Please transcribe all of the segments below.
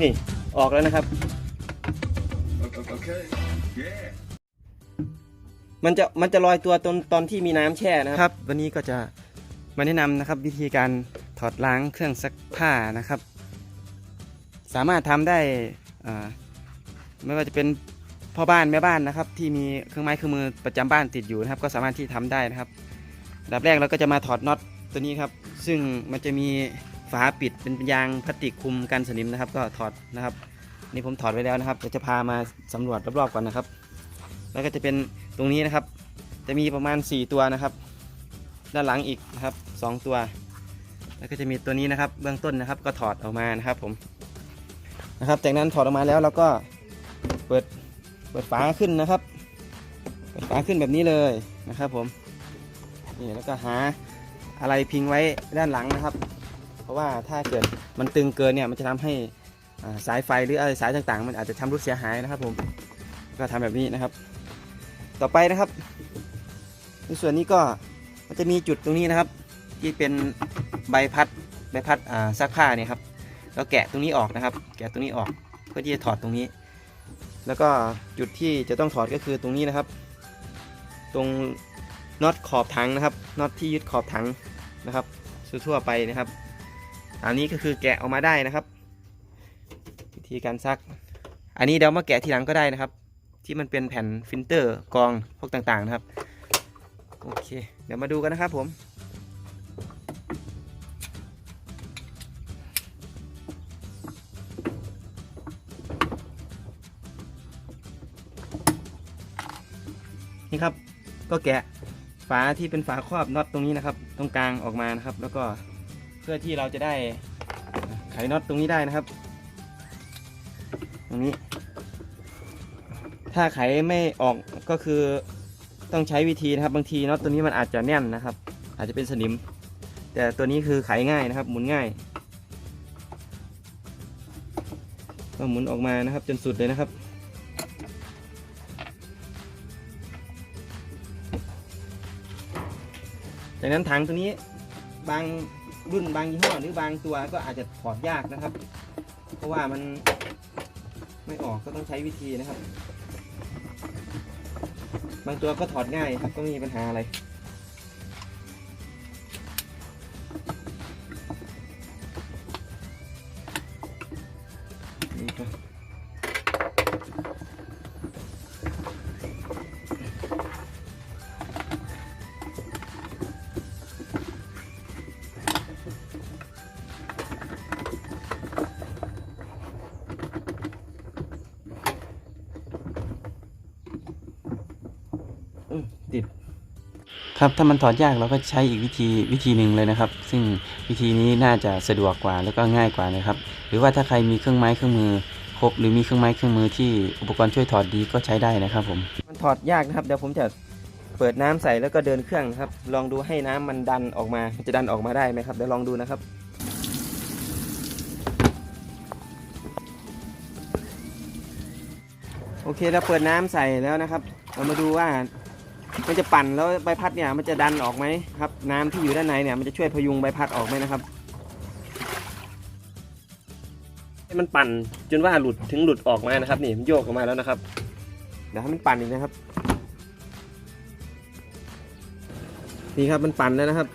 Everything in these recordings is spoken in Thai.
นี่ ออกแล้วนะครับ Okay. Yeah. มันจะมันจะลอยตัวตอนตอนที่มีน้ำแช่นะครับ วันนี้ก็จะมาแนะนำนะครับ วิธีการถอดล้างเครื่องซักผ้านะครับ สามารถทำได้อ่าไม่ว่าจะเป็นพ่อบ้านแม่บ้านนะครับ ที่มีเครื่องไม้เครื่องมือประจำบ้านติดอยู่นะครับ ก็สามารถที่ทำได้นะครับอันดับแรกเราก็จะมาถอดน็อต ตัวนี้ครับ ซึ่งมันจะมีฝาปิดเป็นยางพลาสติกคุมกันสนิมนะครับ ก็ถอดนะครับ นี่ผมถอดไว้แล้วนะครับเดี๋ยวจะพามาสำรวจรอบๆก่อนนะครับ แล้วก็จะเป็นตรงนี้นะครับ จะมีประมาณ 4 ตัวนะครับ ด้านหลังอีกนะครับ 2 ตัว แล้วก็จะมีตัวนี้นะครับ เบื้องต้นนะครับ ก็ถอดออกมานะครับผมนะครับ จากนั้นถอดออกมาแล้วเราก็เปิดเปิดฝาขึ้นนะครับ เปิดฝาขึ้นแบบนี้เลยนะครับผมนี่แล้วก็หา อะไรพิงไว้ด้านหลังนะครับ เพราะว่าถ้าเกิดมันตึงเกินเนี่ยมันจะทำให้สายไฟหรืออะไรสายต่างๆ มันอาจจะชำรุดเสียหายนะครับผมก็ทำแบบนี้นะครับ ต่อไปนะครับ ในส่วนนี้ก็มันจะมีจุดตรงนี้นะครับ ที่เป็นใบพัดใบพัดอ่าซักผ้าเนี่ยครับแล้วแกะตรงนี้ออกนะครับ แกะตรงนี้ออกเพื่อที่จะถอดตรงนี้ แล้วก็จุดที่จะต้องถอดก็คือตรงนี้นะครับ ตรง น็อตขอบถังนะครับน็อตที่ยึดขอบถังนะครับทั่วไปนะครับ อันนี้ก็คือแกะออกมาได้นะครับ วิธีการซัก อันนี้เดี๋ยวมาแกะทีหลังก็ได้นะครับ ที่มันเป็นแผ่นฟิลเตอร์กรองพวกต่างๆนะครับ โอเค เดี๋ยวมาดูกันนะครับผมนี่ครับก็แกะ ฝาที่เป็นฝาครอบน็อตตรงนี้นะครับ ตรงกลางออกมานะครับ แล้วก็เพื่อที่เราจะได้ไขน็อตตรงนี้ได้นะครับ ตรงนี้ ถ้าไขไม่ออกก็คือต้องใช้วิธีนะครับ บางทีน็อตตัวนี้มันอาจจะแน่นนะครับ อาจจะเป็นสนิม แต่ตัวนี้คือไขง่ายนะครับ หมุนง่ายก็หมุนออกมานะครับ จนสุดเลยนะครับ ดังนั้นถังตัวนี้บางรุ่นบางยี่ห้อหรือบางตัวก็อาจจะถอดยากนะครับ เพราะว่ามันไม่ออกก็ต้องใช้วิธีนะครับ บางตัวก็ถอดง่ายครับก็ไม่มีปัญหาอะไร ครับถ้ามันถอดยากเราก็ใช้อีกวิธีวิธีหนึ่งเลยนะครับ ซึ่งวิธีนี้น่าจะสะดวกกว่าแล้วก็ง่ายกว่านะครับ หรือว่าถ้าใครมีเครื่องไม้เครื่องมือครบหรือมีเครื่องไม้เครื่องมือที่อุปกรณ์ช่วยถอดดีก็ใช้ได้นะครับผมมันถอดยากนะครับเดี๋ยวผมจะเปิดน้ำใส่แล้วก็เดินเครื่องนะครับ ลองดูให้น้ำมันดันออกมาจะดันออกมาได้ไหมครับเดี๋ยวลองดูนะครับโอเคเราเปิดน้ำใส่แล้วนะครับ เรามาดูว่า มันจะปั่นแล้วใบพัดเนี่ยมันจะดันออกไหมครับ น้ำที่อยู่ด้านในเนี่ยมันจะช่วยพยุงใบพัดออกไหมนะครับให้มันปั่นจนว่าหลุดถึงหลุดออกมานะครับ นี่มันโยกออกมาแล้วนะครับเดี๋ยวให้มันปั่นอีกนะครับนี่ครับมันปั่นแล้วนะครับ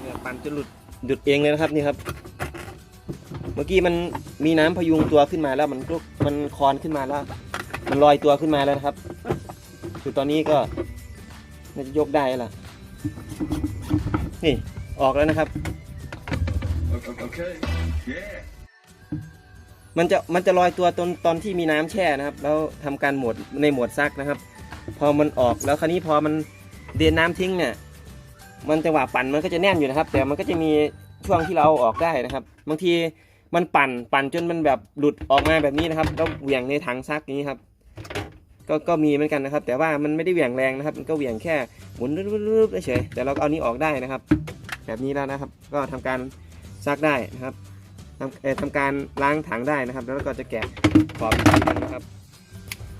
เนี่ยปั่นจนหลุดหยุดเองเลยนะครับนี่ครับ เมื่อกี้มันมีน้ำพยุงตัวขึ้นมาแล้วมันก็มันคลอนขึ้นมาแล้ว มันลอยตัวขึ้นมาแล้วนะครับ คือตอนนี้ก็น่าจะยกได้แล้วล่ะนี่ออกแล้วนะครับ Okay. Yeah. มันจะมันจะลอยตัวตอนตอนที่มีน้ำแช่นะครับ แล้วทำการโหมดในโหมดซักนะครับ พอมันออกแล้วคราวนี้พอมันเดนน้ำทิ้งเนี่ยมันจังหวะปั่นมันก็จะแน่นอยู่นะครับ แต่มันก็จะมีช่วงที่เราเอาออกได้นะครับ บางที มันปั่นปั่นจนมันแบบหลุดออกมาแบบนี้นะครับแล้วเหวี่ยงในถังซักนี้ครับ ก็ก็มีเหมือนกันนะครับ แต่ว่ามันไม่ได้เหวี่ยงแรงนะครับ มันก็เหวี่ยงแค่หมุนรึบๆเฉยแต่เราก็เอานี้ออกได้นะครับ แบบนี้แล้วนะครับ ก็ทำการซักได้นะครับทำเอ่อทำการล้างถังได้นะครับ แล้วก็จะแกะขอบอีกทีนึงนะครับ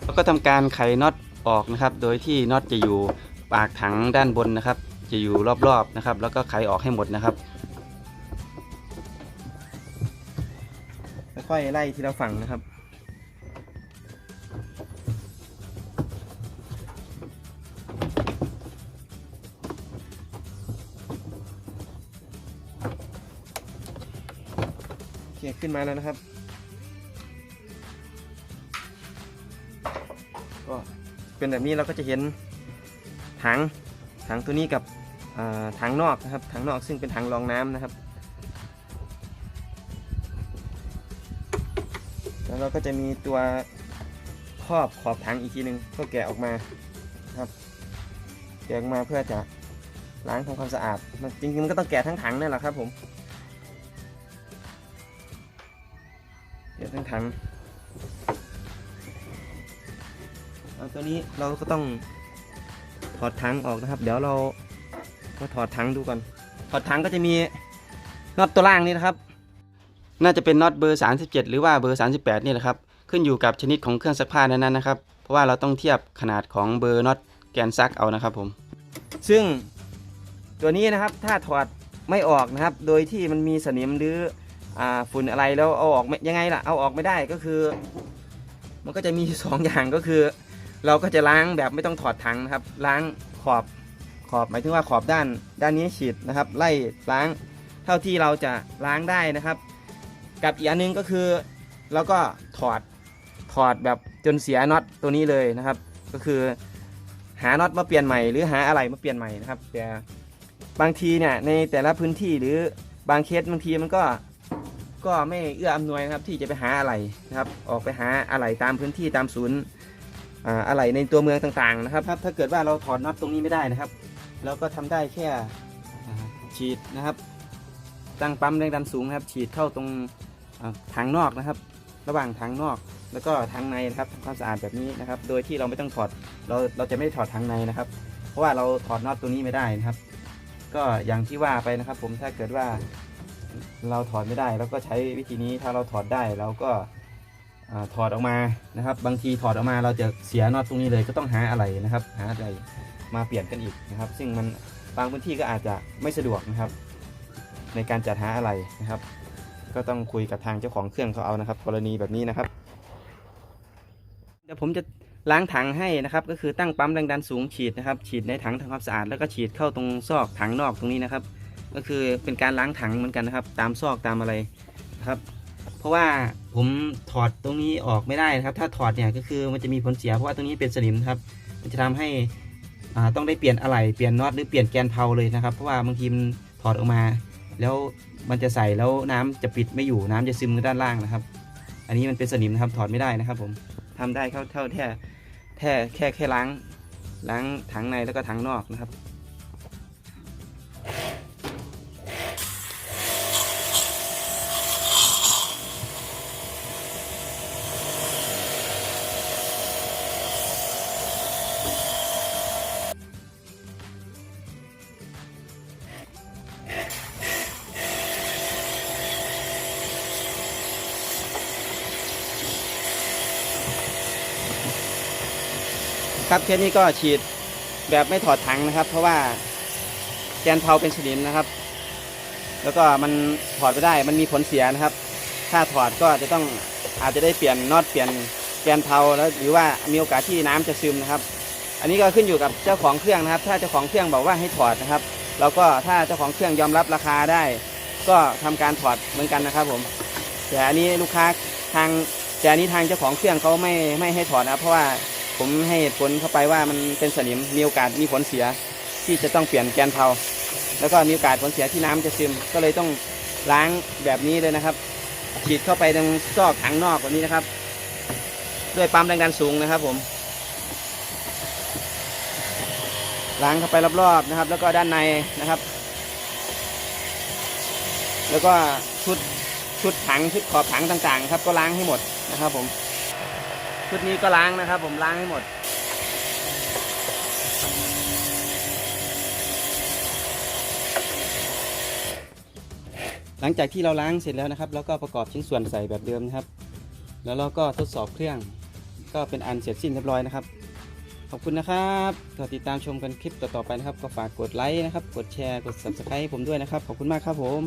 แล้วก็ทำการไขน็อตออกนะครับ โดยที่น็อตจะอยู่ปากถังด้านบนนะครับ จะอยู่รอบๆนะครับ แล้วก็ไขออกให้หมดนะครับ ค่อยๆไล่ทีละฝั่งนะครับโอเคขึ้นมาแล้วนะครับ ก็เป็นแบบนี้เราก็จะเห็นถังถังตัวนี้กับถังนอกนะครับถังนอกซึ่งเป็นถังรองน้ำนะครับ แล้วเราก็จะมีตัวครอบขอบถังอีกทีหนึ่งก็แกะออกมาครับ แกะออกมาเพื่อจะล้างทำความสะอาดมันจริงๆมันก็ต้องแกะทั้งถังนั่นแหละครับผมเดี๋ยวทั้งถังเอาตัวนี้เราก็ต้องถอดถังออกนะครับ เดี๋ยวเรามาถอดถังดูก่อนถอดถังก็จะมีน็อตตัวล่างนี่นะครับ น่าจะเป็นน็อตเบอร์ 37 หรือว่าเบอร์ 38 นี่แหละครับ ขึ้นอยู่กับชนิดของเครื่องซักผ้านั้นๆนะครับ เพราะว่าเราต้องเทียบขนาดของเบอร์น็อตแกนซักเอานะครับผม ซึ่งตัวนี้นะครับถ้าถอดไม่ออกนะครับ โดยที่มันมีสนิมหรืออฝุ่นอะไรแล้วเอาออกยังไงล่ะ เอาออกไม่ได้ก็คือ มันก็จะมีสองอย่างก็คือ เราก็จะล้างแบบไม่ต้องถอดถังนะครับ ล้างขอบขอบหมายถึงว่าขอบด้านด้านนี้ฉีดนะครับ ไล่ล้างเท่าที่เราจะล้างได้นะครับ กับอีกอันหนึงก็คือเราก็ถอดถอดแบบจนเสียน็อตตัวนี้เลยนะครับ ก็คือหาน็อตมาเปลี่ยนใหม่หรือหาอะไรมาเปลี่ยนใหม่นะครับแต่บางทีเนี่ยในแต่ละพื้นที่หรือบางเคสบางทีมันก็ก็ไม่เอื้ออำนวยนะครับที่จะไปหาอะไรนะครับ ออกไปหาอะไรตามพื้นที่ตามศูนย์อะไรในตัวเมืองต่างๆนะครับครับถ้าเกิดว่าเราถอดน็อตตรงนี้ไม่ได้นะครับ เราก็ทำได้แค่ฉีดนะครับ ตั้งปั๊มแรงดันสูงนะครับ ฉีดเข้าตรง ถังนอกนะครับ ระหว่างถังนอก แล้วก็ถังในนะครับทำความสะอาดแบบนี้นะครับ โดยที่เราไม่ต้องถอดเราเราจะไม่ได้ถอดถังในนะครับ เพราะว่าเราถอดน็อตตรงนี้ไม่ได้นะครับ ก็อย่างที่ว่าไปนะครับ ผมถ้าเกิดว่าเราถอดไม่ได้เราก็ใช้วิธีนี้ถ้าเราถอดได้เราก็ถอดออกมานะครับ บางทีถอดออกมาเราจะเสียน็อตตรงนี้เลยก็ต้องหาอะไรนะครับ หาอะไรมาเปลี่ยนกันอีกนะครับ ซึ่งมันบางพื้นที่ก็อาจจะไม่สะดวกนะครับ ในการจัดหาอะไรนะครับ ก็ต้องคุยกับทางเจ้าของเครื่องเขาเอานะครับ กรณีแบบนี้นะครับ เดี๋ยวผมจะล้างถังให้นะครับ ก็คือตั้งปั๊มแรงดันสูงฉีดนะครับ ฉีดในถังทำความสะอาดแล้วก็ฉีดเข้าตรงซอกถังนอกตรงนี้นะครับ ก็คือเป็นการล้างถังเหมือนกันนะครับ ตามซอกตามอะไรนะครับ เพราะว่าผมถอดตรงนี้ออกไม่ได้นะครับ ถ้าถอดเนี่ยก็คือมันจะมีผลเสียเพราะว่าตรงนี้เป็นสนิมครับ มันจะทำให้อ่าต้องได้เปลี่ยนอะไหล่เปลี่ยนน็อตหรือเปลี่ยนแกนเพลาเลยนะครับ เพราะว่าบางทีมันถอดออกมา แล้วมันจะใส่แล้วน้ำจะปิดไม่อยู่น้ำจะซึมด้านล่างนะครับ อันนี้มันเป็นสนิมนะครับถอดไม่ได้นะครับ ผมทำได้เข้าเท่าแค่แค่แค่แค่ล้างล้างถังในแล้วก็ถังนอกนะครับ ครับเคสนี้ก็ฉีดแบบไม่ถอดถังนะครับ เพราะว่าแกนเพลาเป็นสนิมนะครับ แล้วก็มันถอดไม่ได้มันมีผลเสียนะครับ ถ้าถอดก็จะต้องอาจจะได้เปลี่ยนน็อตเปลี่ยนแกนเพลาแล้วหรือว่ามีโอกาสที่น้ำจะซึมนะครับ อันนี้ก็ขึ้นอยู่กับเจ้าของเครื่องนะครับ ถ้าเจ้าของเครื่องบอกว่าให้ถอดนะครับเราก็ถ้าเจ้าของเครื่องยอมรับราคาได้ ก็ทำการถอดเหมือนกันนะครับผมแต่อันนี้ลูกค้าทางแต่อันนี้ทางเจ้าของเครื่องเขาไม่ไม่ให้ถอดนะครับเพราะว่า ผมให้ผลเข้าไปว่ามันเป็นสนิมมีโอกาสมีผลเสียที่จะต้องเปลี่ยนแกนเพลาแล้วก็มีโอกาสผลเสียที่น้ำจะซึม ก็เลยต้องล้างแบบนี้เลยนะครับ ฉีดเข้าไปตรงซอกถังนอกแบบนี้นะครับ ด้วยปั๊มแรงดันสูงนะครับ ผม ล้างเข้าไปรอบๆนะครับ แล้วก็ด้านในนะครับ แล้วก็ชุดชุดถังชุดขอบถังต่างๆ ครับ ก็ล้างให้หมดนะครับ ผม ชุดนี้ก็ล้างนะครับ ผมล้างให้หมด หลังจากที่เราล้างเสร็จแล้วนะครับ แล้วก็ประกอบชิ้นส่วนใส่แบบเดิมนะครับ แล้วเราก็ทดสอบเครื่อง ก็เป็นอันเสร็จสิ้นเรียบร้อยนะครับ ขอบคุณนะครับก็ติดตามชมกันคลิปต่อๆไปนะครับ ก็ฝากกดไลค์นะครับ กดแชร์ กด subscribe ผมด้วยนะครับ ขอบคุณมากครับผม